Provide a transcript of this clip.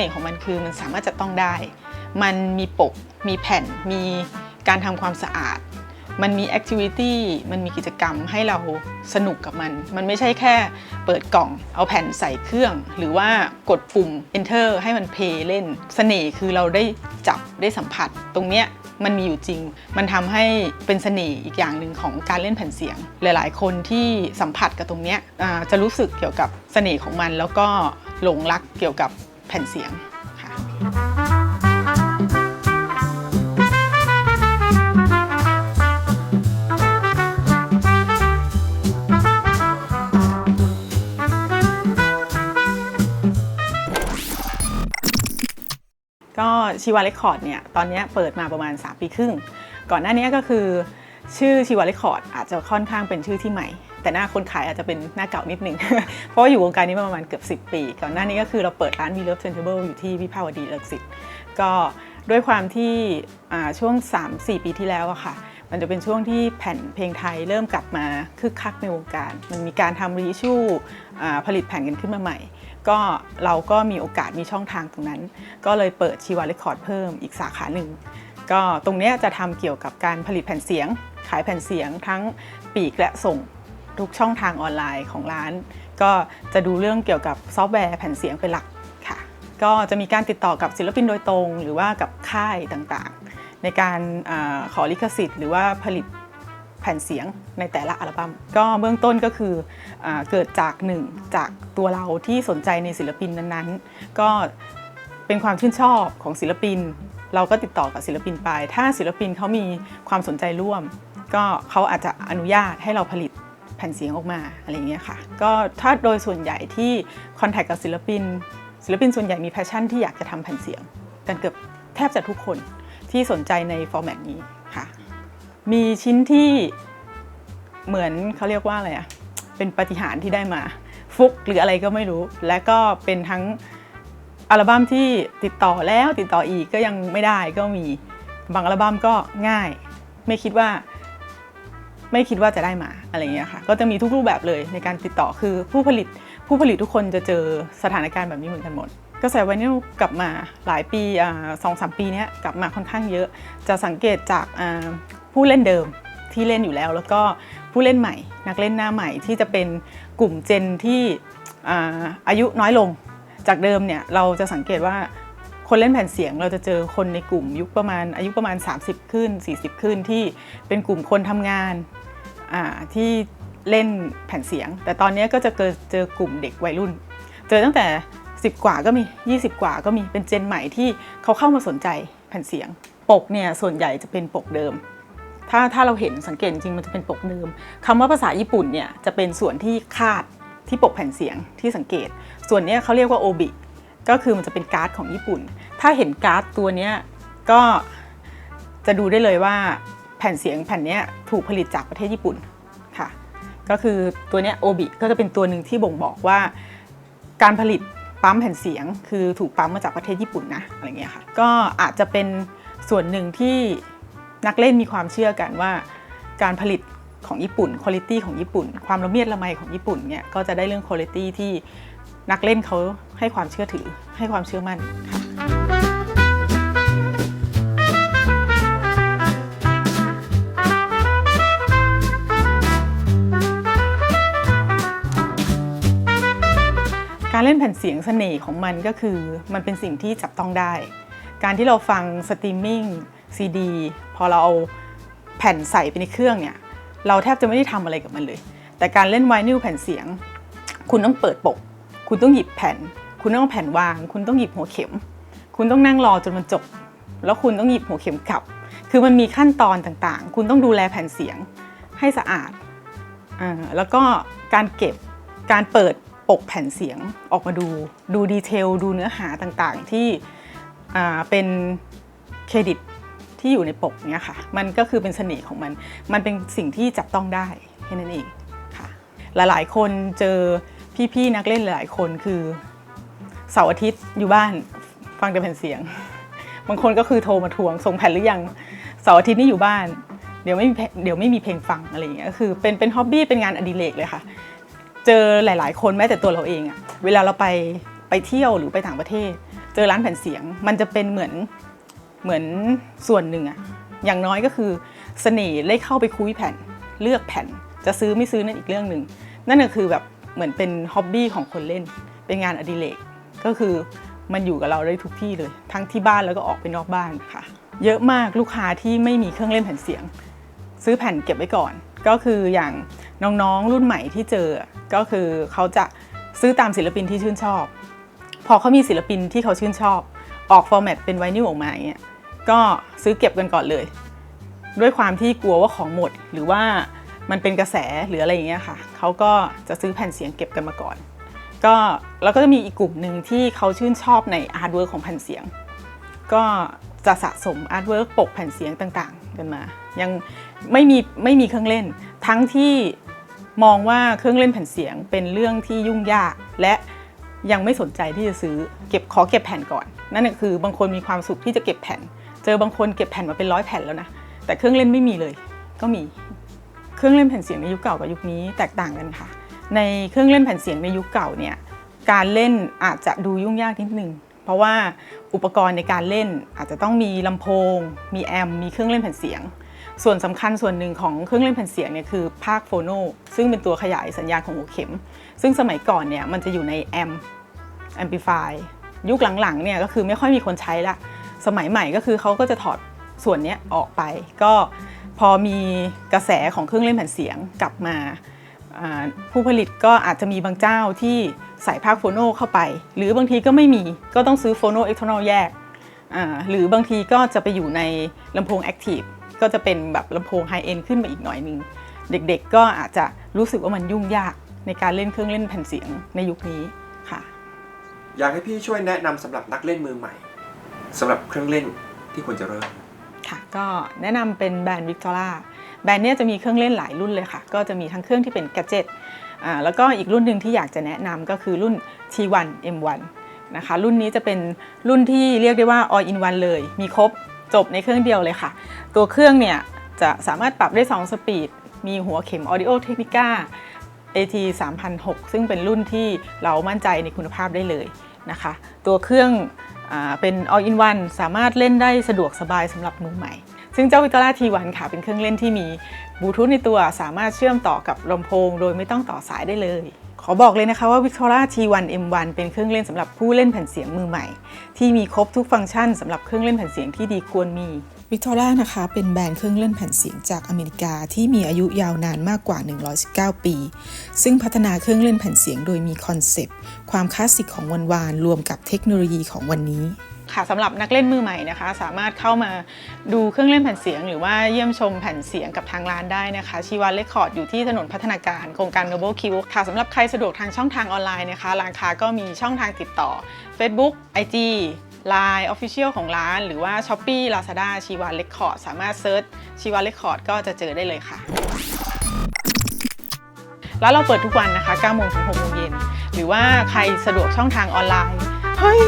น่ห์ของมันคือมันสามารถจะต้องได้ มันมีปก มีแผ่น มีการทำความสะอาด มันมีแอคทิวิตี้ มันมีกิจกรรมให้เราสนุกกับมัน มันไม่ใช่แค่เปิดกล่อง เอาแผ่นใส่เครื่อง หรือว่ากดปุ่ม enter ให้มันเพลย์เล่นเสน่ห์คือเราได้จับได้สัมผัส ตรงเนี้ยมันมีอยู่จริง มันทำให้เป็นเสน่ห์อีกอย่างหนึ่งของการเล่นแผ่นเสียง หลาย ๆ คนที่สัมผัสกับตรงเนี้ยจะรู้สึกเกี่ยวกับเสน่ห์ของมัน แล้วก็หลงรักเกี่ยวกับ แผ่นเสียงค่ะก็ชีวาเรคคอร์ดเนี่ยตอนนี้เปิดมาประมาณ 3 ปีครึ่ง ก่อนหน้านี้ก็คือชื่อชีวาเรคคอร์ดอาจจะค่อนข้างเป็นชื่อที่ใหม่ แต่หน้าคนขายอาจจะเป็นหน้าเก่านิดนึง เพราะว่าอยู่วงการนี้มาประมาณเกือบ 10 ปี ก่อนหน้านี้ก็คือเราเปิดร้าน We Love Tentable อยู่ที่วิภาวดีเลิกสิตก็ด้วยความที่อ่าช่วง 3-4 ปีที่แล้วอะค่ะ มันจะเป็นช่วงที่แผ่นเพลงไทยเริ่มกลับมาคึกคักในวงการ มันมีการทำรีชูผลิตแผ่นกันขึ้นมาใหม่ ก็เราก็มีโอกาสมีช่องทางตรงนั้น ก็เลยเปิดชีวาเรคคอร์ดเพิ่มอีกสาขาหนึ่งก็ตรงนี้จะทำเกี่ยวกับการผลิตแผ่นเสียง ขายแผ่นเสียงทั้งปีกและส่ง ทุกช่องทางออนไลน์ของร้าน ก็จะดูเรื่องเกี่ยวกับซอฟต์แวร์แผ่นเสียงเป็นหลักค่ะ ก็จะมีการติดต่อกับศิลปินโดยตรง หรือว่ากับค่ายต่างๆ ในการอขอลิขสิทธิ์ หรือว่าผลิตแผ่นเสียงในแต่ละอัลบั้มก็เบื้องต้นก็คืออเกิดจากหนึ่งจากตัวเราที่สนใจในศิลปินนั้นๆ ก็เป็นความชื่นชอบของศิลปิน เราก็ติดต่อกับศิลปินไป ถ้าศิลปินเขามีความสนใจร่วม ก็เขาอาจจะอนุญาตให้เราผลิต แผ่นเสียงออกมาอะไรเงี้ยค่ะก็ถ้าโดยส่วนใหญ่ที่คอนแทคกับศิลปิน ศิลปินส่วนใหญ่มีแพชชั่นที่อยากจะทำแผ่นเสียง กันเกือบแทบจะทุกคนที่สนใจในฟอร์แมตนี้ค่ะมีชิ้นที่เหมือนเขาเรียกว่าอะไรอะเป็นปฏิหารที่ได้มา ฟุกหรืออะไรก็ไม่รู้ และก็เป็นทั้งอัลบั้มที่ติดต่อแล้วติดต่ออีกก็ยังไม่ได้ก็มีบางอัลบั้มก็ง่าย ไม่คิดว่า ไม่คิดว่าจะได้มาอะไรอย่างเงี้ยค่ะ ก็จะมีทุกรูปแบบเลยในการติดต่อคือผู้ผลิตผู้ผลิตทุกคนจะเจอสถานการณ์แบบนี้เหมือนกันหมดกระแสไวนิลกลับมาหลายปีสองสามปีนี้กลับมาค่อนข้างเยอะ จะสังเกตจากผู้เล่นเดิมที่เล่นอยู่แล้ว แล้วก็ผู้เล่นใหม่ นักเล่นหน้าใหม่ที่จะเป็นกลุ่มเจนที่อายุน้อยลง จากเดิมเนี่ยเราจะสังเกตว่า คนเล่นแผ่นเสียงเราจะเจอคนในกลุ่มยุคประมาณอายุประมาณ 30 ขึ้น 40 ขึ้นที่เป็นกลุ่มคนทำงานที่เล่นแผ่นเสียง แต่ตอนนี้ก็จะเจอเจอกลุ่มเด็กวัยรุ่น เจอตั้งแต่ 10 กว่าก็มี 20 กว่าก็มีเป็นเจนใหม่ที่เขาเข้ามาสนใจแผ่นเสียง ปกเนี่ยส่วนใหญ่จะเป็นปกเดิม ถ้าถ้าเราเห็นสังเกตจริงมันจะเป็นปกเดิมคำว่าภาษาญี่ปุ่นเนี่ยจะเป็นส่วนที่คาดที่ปกแผ่นเสียงที่สังเกต ส่วนนี้เขาเรียกว่าโอบิ ก็คือมันจะเป็นการ์ดของญี่ปุ่น ถ้าเห็นการ์ดตัวนี้ก็จะดูได้เลยว่าแผ่นเสียงแผ่นนี้ถูกผลิตจากประเทศญี่ปุ่นค่ะ ก็คือตัวนี้โอบิก็จะเป็นตัวหนึ่งที่บ่งบอกว่า การผลิตปั๊มแผ่นเสียง คือถูกปั๊มมาจากประเทศญี่ปุ่นนะอะไรเงี้ยค่ะ ก็อาจจะเป็นส่วนหนึ่งที่นักเล่นมีความเชื่อกันว่า การผลิตของญี่ปุ่นคุณภาพของญี่ปุ่น ความละเมียดละไมของญี่ปุ่นเนี่ยก็จะได้เรื่องคุณภาพที่ นักเล่นเขาให้ความเชื่อถือ ให้ความเชื่อมั่นค่ะการเล่นแผ่นเสียงเสน่ห์ของมันก็คือ มันเป็นสิ่งที่จับต้องได้ การที่เราฟังสตรีมมิ่งซีดีพอเราเอาแผ่นใส่ไปในเครื่องเนี่ย เราแทบจะไม่ได้ทำอะไรกับมันเลย แต่การเล่นไวนิลแผ่นเสียง คุณต้องเปิดปก คุณต้องหยิบแผ่น คุณต้องแผ่นวาง คุณต้องหยิบหัวเข็ม คุณต้องนั่งรอจนมันจบ แล้วคุณต้องหยิบหัวเข็มกลับ คือมันมีขั้นตอนต่างๆ คุณต้องดูแลแผ่นเสียงให้สะอาดอ่าแล้วก็การเก็บการเปิดปกแผ่นเสียงออกมาดู ดูดีเทล ดูเนื้อหาต่างๆ ที่อ่าเป็นเครดิตที่อยู่ในปกเนี้ยค่ะ มันก็คือเป็นเสน่ห์ของมัน มันเป็นสิ่งที่จับต้องได้แค่นั้นเองค่ะ หลายๆ คนเจอ พี่ๆนักเล่นหลายคนคือเสาร์อาทิตย์อยู่บ้านฟังแต่แผ่นเสียง บางคนก็คือโทรมาทวงส่งแผ่นหรือยังเสาร์อาทิตย์นี่อยู่บ้าน เดี๋ยวไม่มีเดี๋ยวไม่มีเพลงฟังอะไรอย่างเงี้ยคือเป็นเป็นฮ็อบบี้เป็นงานอดิเรกเลยค่ะ เจอหลายๆ คนแม้แต่ตัวเราเองอะเวลาเราไปไปเที่ยวหรือไปต่างประเทศ เจอร้านแผ่นเสียง มันจะเป็นเหมือนเหมือนส่วนหนึ่งอะอย่างน้อยก็คือเสน่ห์ได้เข้าไปคุยแผ่นเลือกแผ่น จะซื้อไม่ซื้อนั่นอีกเรื่องหนึ่งนั่นก็คือแบบ เหมือนเป็นฮ็อบบี้ของคนเล่น เป็นงานอดิเรกก็คือมันอยู่กับเราได้ทุกที่เลย ทั้งที่บ้านแล้วก็ออกไปนอกบ้านค่ะ เยอะมากลูกค้าที่ไม่มีเครื่องเล่นแผ่นเสียง ซื้อแผ่นเก็บไว้ก่อน ก็คืออย่างน้องๆรุ่นใหม่ที่เจอก็คือเขาจะซื้อตามศิลปินที่ชื่นชอบ พอเขามีศิลปินที่เขาชื่นชอบ ออกฟอร์แมตเป็นไวนิลออกมาอย่างเงี้ยก็ซื้อเก็บกันก่อนเลย ด้วยความที่กลัวว่าของหมดหรือว่า มันเป็นกระแสหรืออะไรอย่างเงี้ยค่ะเขาก็จะซื้อแผ่นเสียงเก็บกันมาก่อน ก็แล้วก็จะมีอีกกลุ่มหนึ่งที่เขาชื่นชอบในอาร์ตเวิร์กของแผ่นเสียง ก็จะสะสมอาร์ตเวิร์กปกแผ่นเสียงต่างๆ กันมา ยังไม่มีไม่มีเครื่องเล่น ทั้งที่มองว่าเครื่องเล่นแผ่นเสียงเป็นเรื่องที่ยุ่งยากและยังไม่สนใจที่จะซื้อเก็บขอเก็บแผ่นก่อน นั่นคือบางคนมีความสุขที่จะเก็บแผ่น เจอบางคนเก็บแผ่นมาเป็นร้อยแผ่นแล้วนะแต่เครื่องเล่นไม่มีเลยก็มี เครื่องเล่นแผ่นเสียงในยุคเก่ากับยุคนี้แตกต่างกันค่ะ ในเครื่องเล่นแผ่นเสียงในยุคเก่าเนี่ยการเล่นอาจจะดูยุ่งยากนิดนึงเพราะว่าอุปกรณ์ในการเล่นอาจจะต้องมีลำโพง มีแอมมีเครื่องเล่นแผ่นเสียง ส่วนสำคัญส่วนหนึ่งของเครื่องเล่นแผ่นเสียงเนี่ยคือภาคโฟโนซึ่งเป็นตัวขยายสัญญาณของหัวเข็ม ซึ่งสมัยก่อนเนี่ยมันจะอยู่ในแอมแอมพลิฟายยุคหลังๆเนี่ยก็คือไม่ค่อยมีคนใช้ละ สมัยใหม่ก็คือเขาก็จะถอดส่วนนี้ออกไป ก็ พอมีกระแสของเครื่องเล่นแผ่นเสียงกลับมาผู้ผลิตก็อาจจะมีบางเจ้าที่ใส่ภาคโฟโนเข้าไป หรือบางทีก็ไม่มีก็ต้องซื้อโฟโนเอ็กโทนอลแยก หรือบางทีก็จะไปอยู่ในลำโพงแอคทีฟก็จะเป็นแบบลำโพงไฮเอ็นขึ้นมาอีกหน่อยนึง เด็กๆก็อาจจะรู้สึกว่ามันยุ่งยากในการเล่นเครื่องเล่นแผ่นเสียงในยุคนี้ค่ะ อยากให้พี่ช่วยแนะนำสำหรับนักเล่นมือใหม่สำหรับเครื่องเล่นที่ควรจะเริ่ม ก็แนะนำเป็นแบรนด์วิกตอร่าแบรนด์เนี้ยจะมีเครื่องเล่นหลายรุ่นเลยค่ะ ก็จะมีทั้งเครื่องที่เป็นแกจิตแล้วก็อีกรุ่นหนึ่งที่อยากจะแนะนำก็คือรุ่น T1 M1 นะคะรุ่นนี้จะเป็นรุ่นที่เรียกได้ว่า all in one เลย มีครบจบในเครื่องเดียวเลยค่ะ ตัวเครื่องเนี่ยจะสามารถปรับได้ 2 สปีด มีหัวเข็ม Audio Technica AT 3006 ซึ่งเป็นรุ่นที่เรามั่นใจในคุณภาพได้เลยนะคะ ตัวเครื่อง เป็น all in one สามารถเล่นได้สะดวกสบายสำหรับมือใหม่ ซึ่งเจ้า Victoria T1 ค่ะเป็นเครื่องเล่นที่มีบลูทูธในตัวสามารถเชื่อมต่อกับลำโพง โดยไม่ต้องต่อสายได้เลย ขอบอกเลยนะคะว่า Victoria T1 M1 เป็นเครื่องเล่นสำหรับผู้เล่นแผ่นเสียงมือใหม่ ที่มีครบทุกฟังก์ชันสำหรับเครื่องเล่นแผ่นเสียงที่ดีควรมีวิกตอร่านะคะเป็นแบรนด์เครื่องเล่นแผ่นเสียงจากอเมริกาที่มีอายุยาวนานมากกว่า 119 ปี ซึ่งพัฒนาเครื่องเล่นแผ่นเสียงโดยมีคอนเซปต์ ความคลาสสิกของวันวานรวมกับเทคโนโลยีของวันนี้ ค่ะสำหรับนักเล่นมือใหม่นะคะ สามารถเข้ามาดูเครื่องเล่นแผ่นเสียง หรือว่าเยี่ยมชมแผ่นเสียงกับทางร้านได้นะคะ ชีวาเลคคอร์ดอยู่ที่ถนนพัฒนาการโครงการ Noble Q ค่ะสำหรับใครสะดวกทางช่องทางออนไลน์นะคะร้านค้าก็มีช่องทางติดต่อ Facebook IG Line Official ของร้าน หรือว่า s h อ p e e Lazada ชีวาเลคคอร์ดสามารถเซิร์ชชีวาเลคคอร์ดก็จะเจอได้เลยค่ะแล้วเราเปิดทุกวันนะคะ9โมงถึง6โมงเย็นหรือว่าใครสะดวกช่องทางออนไลน์เฮ้ย